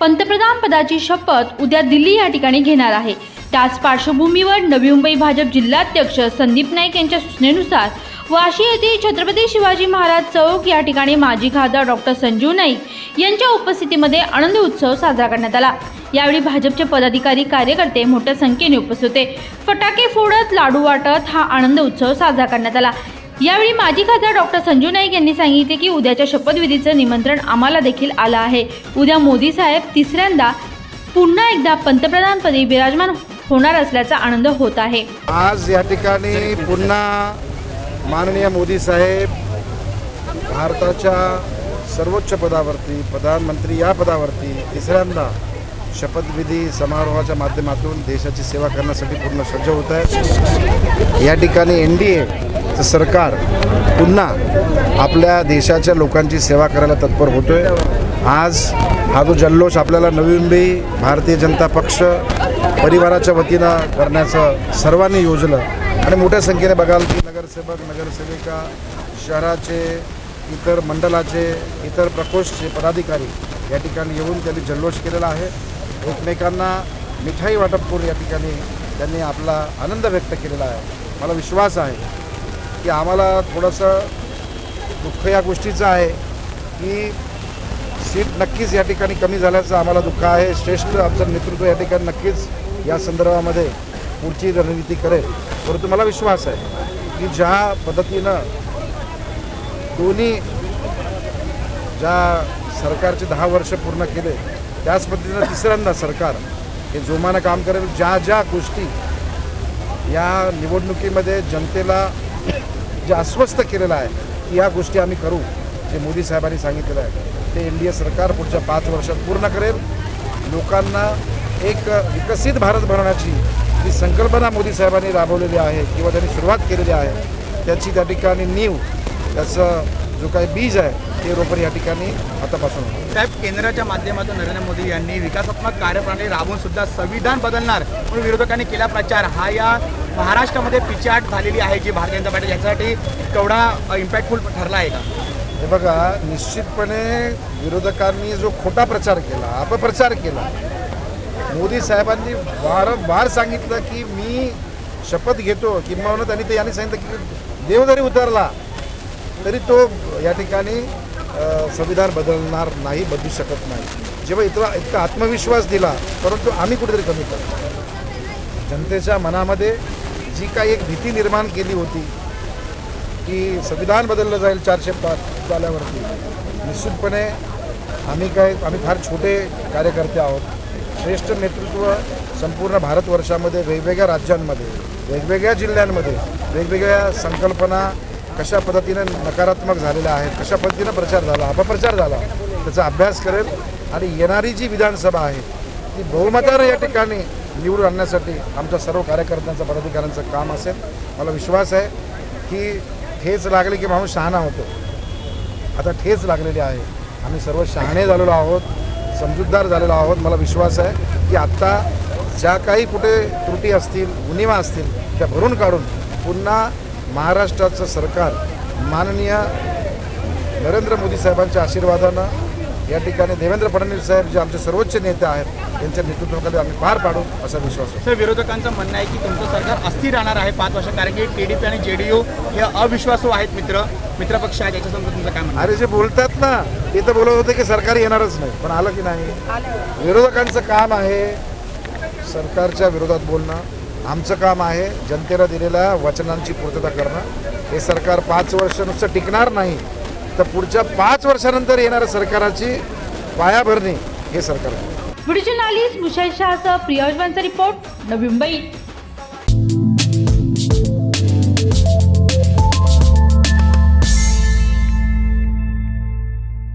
पंतप्रधान पदाची शपथ उद्या दिल्ली या ठिकाणी घेणार आहे. त्याच पार्श्वभूमीवर नवी मुंबई भाजप जिल्हाध्यक्ष संदीप नाईक यांच्या सूचनेनुसार वाशी येथे छत्रपती शिवाजी महाराज चौक या ठिकाणी माजी खासदार डॉक्टर संजीव नाईक यांच्या उपस्थितीमध्ये आनंद उत्सव साजरा करण्यात आला. यावेळी भाजपचे पदाधिकारी कार्यकर्ते मोठ्या संख्येने उपस्थित होते. फटाके फोडत लाडू वाटत हा आनंद उत्सव साजरा करण्यात आला. यावेळी माजी खासदार डॉक्टर संजू नाईक यांनी सांगितले की उद्याच्या शपथविधीचं निमंत्रण आम्हाला देखील आलं आहे. उद्या मोदी साहेब तिसऱ्यांदा पुन्हा एकदा पंतप्रधानपदी विराजमान होणार असल्याचा आनंद होत आहे. आज या ठिकाणी पुन्हा माननीय मोदी साहेब भारताच्या सर्वोच्च पदावरती प्रधानमंत्री या पदावरती तिसऱ्यांदा शपथविधी समारोहाच्या माध्यमातून देशाची सेवा करण्यासाठी पूर्ण सज्ज होत आहे या ठिकाणी एन डी एचं सरकार पुन्हा आपल्या देशाच्या लोकांची सेवा करायला तत्पर होतो आहे आज हा जो जल्लोष आपल्याला नवी मुंबई भारतीय जनता पक्ष परिवाराच्या वतीनं करण्याचं सर्वांनी योजलं. आणि मोठ्या संख्येने बघाल की नगरसेवक नगरसेविका शहराचे इतर मंडलाचे इतर प्रकोष्ठचे पदाधिकारी या ठिकाणी येऊन त्यांनी जल्लोष केलेला आहे. एकमेकांना मिठाई वाटप करून या ठिकाणी. त्यांनी आपला आनंद व्यक्त केलेला आहे. मला विश्वास आहे की आम्हाला थोडंसं दुःख या गोष्टीचं आहे की सीट नक्कीच या ठिकाणी कमी झाल्याचं आम्हाला दुःख आहे. श्रेष्ठ आमचं नेतृत्व या ठिकाणी नक्कीच या संदर्भामध्ये पुढची रणनीती करेल. परंतु मला विश्वास आहे की ज्या पद्धतीनं दोन्ही ज्या सरकारचे दहा वर्ष पूर्ण केले त्याच पद्धतीनं तिसऱ्यांदा सरकार हे जोमानं काम करेल. ज्या ज्या गोष्टी या निवडणुकीमध्ये जनतेला जे अस्वस्थ केलेलं आहे की या गोष्टी आम्ही करू जे मोदी साहेबांनी सांगितलेलं आहे. ते एन डी ए सरकार पुढच्या पाच वर्षात पूर्ण करेल. लोकांना एक विकसित भारत बनवण्याची जी संकल्पना मोदी साहेबांनी राबवलेली आहे किंवा त्यांनी सुरुवात केलेली आहे त्याची त्या ठिकाणी नीव त्याचं जो काही बीज आहे ते रोपण या ठिकाणी आतापासून होतं. साहेब केंद्राच्या माध्यमातून नरेंद्र मोदी यांनी विकासात्मक कार्यप्रणाली राबवून सुद्धा संविधान बदलणार म्हणून विरोधकांनी केला प्रचार. हा या महाराष्ट्रामध्ये पिछाट झालेली आहे जी भारतीय जनता पार्टी. याच्यासाठी केवढा इम्पॅक्टफुल ठरला आहे का? हे बघा निश्चितपणे विरोधकांनी जो खोटा प्रचार केला अपप्रचार केला मोदी साहेबांनी वारंवार सांगितलं की मी शपथ घेतो किंवा त्यांनी ते यांनी सांगितलं की देव जरी उतरला. तरी तो या ठिकाणी संविधान बदलणार नाही बदलू शकत नाही. जेव्हा इतका इतका आत्मविश्वास दिला परंतु आम्ही कुठेतरी कमी करतो जनतेच्या मनामध्ये जी काही एक भीती निर्माण केली होती की संविधान बदललं जाईल चारशे पाच झाल्यावरती निश्चितपणे आम्ही काय आम्ही फार छोटे कार्यकर्ते आहोत. श्रेष्ठ नेतृत्व संपूर्ण भारतवर्षामध्ये वेगवेगळ्या राज्यांमध्ये वेगवेगळ्या जिल्ह्यांमध्ये वेगवेगळ्या संकल्पना कशा पद्धतीने नकारात्मक झालेल्या आहेत कशा पद्धतीनं प्रचार झाला अपप्रचार झाला त्याचा अभ्यास करेल आणि येणारी जी विधानसभा आहे ती बहुमतानं या ठिकाणी निवडून आणण्यासाठी आमच्या सर्व कार्यकर्त्यांचं पदाधिकाऱ्यांचं काम असेल. मला विश्वास आहे की ठेच लागली की माणूस शहाणा होतो. आता ठेच लागलेली आहे. आम्ही सर्व शहाणे झालेलो आहोत समजूतदार झालेलो आहोत. मला विश्वास आहे की आत्ता ज्या काही कुठे त्रुटी असतील उणिवा असतील त्या भरून काढून पुन्हा महाराष्ट्राचं सरकार माननीय नरेंद्र मोदी साहेबांच्या आशीर्वादानं या ठिकाणी देवेंद्र फडणवीस साहेब जे आमचे सर्वोच्च नेते आहेत त्यांच्या नेतृत्वाखाली आम्ही पार पाडू असा विश्वास आहे. सर विरोधकांचं म्हणणं आहे की तुमचं सरकार अस्थिर राहणार आहे पाच वर्ष कारण की टी डी पी आणि जे डी यू हे अविश्वासू आहेत मित्र मित्रपक्ष आहेत याच्यासमोर तुमचं काय म्हणणं अरे जे बोलतात ना ते तर बोलत होते की सरकार येणारच नाही पण आलं की नाही? विरोधकांचं काम आहे सरकारच्या विरोधात बोलणं आमचं काम आहे जनतेला दिलेल्या वचनांची पूर्तता करणं. हे सरकार पाच वर्ष नुसतं टिकणार नाही तर पुढच्या पाच वर्षानंतर येणाऱ्या सरकाराची पायाभरणी हे सरकार आहे video journalist Mushai Priya report Navi Mumbai.